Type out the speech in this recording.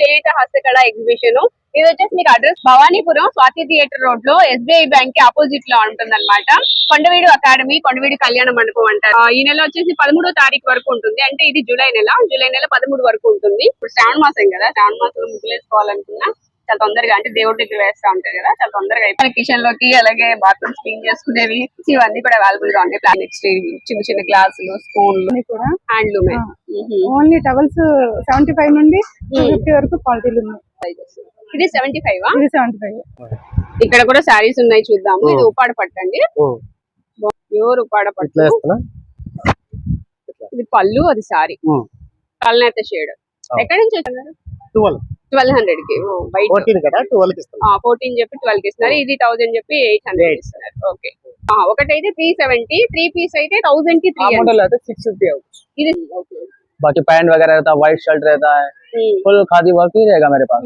చేయుట హస్తకళ ఎగ్జిబిషన్. ఇది వచ్చేసి మీకు అడ్రస్ భవానీపురం స్వాతి థియేటర్ రోడ్లో ఎస్బీఐ బ్యాంక్కి ఆపోజిట్లో ఉంటుంది అనమాట కొండవీడు అకాడమీ కొండవీడు కళ్యాణ మండపం అంటారు. ఆ, ఈ నెల వచ్చేసి పదమూడో తారీఖు వరకు ఉంటుంది. అంటే ఇది జూలై నెల. జూలై నెల పదమూడు వరకు ఉంటుంది. ఇప్పుడు శ్రావణ మాసం కదా. శ్రావణ మాసంలో ముగ్గులేసుకోవాలనుకున్నా చాలా తొందరగా అంటే దేవుడి దగ్గర వేస్తా ఉంటారు కదా చాలా తొందరగా అయిపోయి కిచెన్లోకి అలాగే బాత్రూమ్స్ క్లీన్ చేసుకునేవి ఇవన్నీ కూడా అవైలబుల్గా ఉంటాయి. ప్లానెట్ చిన్న చిన్న గ్లాసులు స్పూన్లు అన్ని కూడా handloom only towels seventy five నుండి ఫిఫ్టీ వరకు క్వాలిటీలు ఉన్నాయి. ఇది సెవెంటీ ఫైవ్ ఇది సెవెంటీ ఫైవ్ ఇక్కడ కూడా శారీస్ ఉన్నాయి చూద్దాము. ఇది ఉప్పాడ పట్టండి ప్యూర్ ఇట్లా పట్టు. ఇది పళ్ళు అది సారీ కళ్ళనైతే షేడ్. ఎక్కడి నుంచి వచ్చారు? ట్వెల్వ్ ట్వెల్వ్ హండ్రెడ్ కి వైట్ ఫోర్టీన్ కదా ట్వెల్వ్ కి ఇస్తాను ఫోర్టీన్ చెప్పి ట్వెల్వ్ కి ఇస్తున్నారు ఇది థౌసండ్ చెప్పి ఎయిట్ హండ్రెడ్ ఇస్తున్నారు ఓకే ఒకటైతే త్రీ సెవెంటీ త్రీ పీస్ అయితే థౌసండ్ కి త్రీ मॉडल आता है सिक्स फिफ्टी ఇది okay. बाकी पैंट वगैरह रहता है व्हाइट शर्ट रहता है Hmm. फुल खादी वर्क ही रहेगा मेरे पास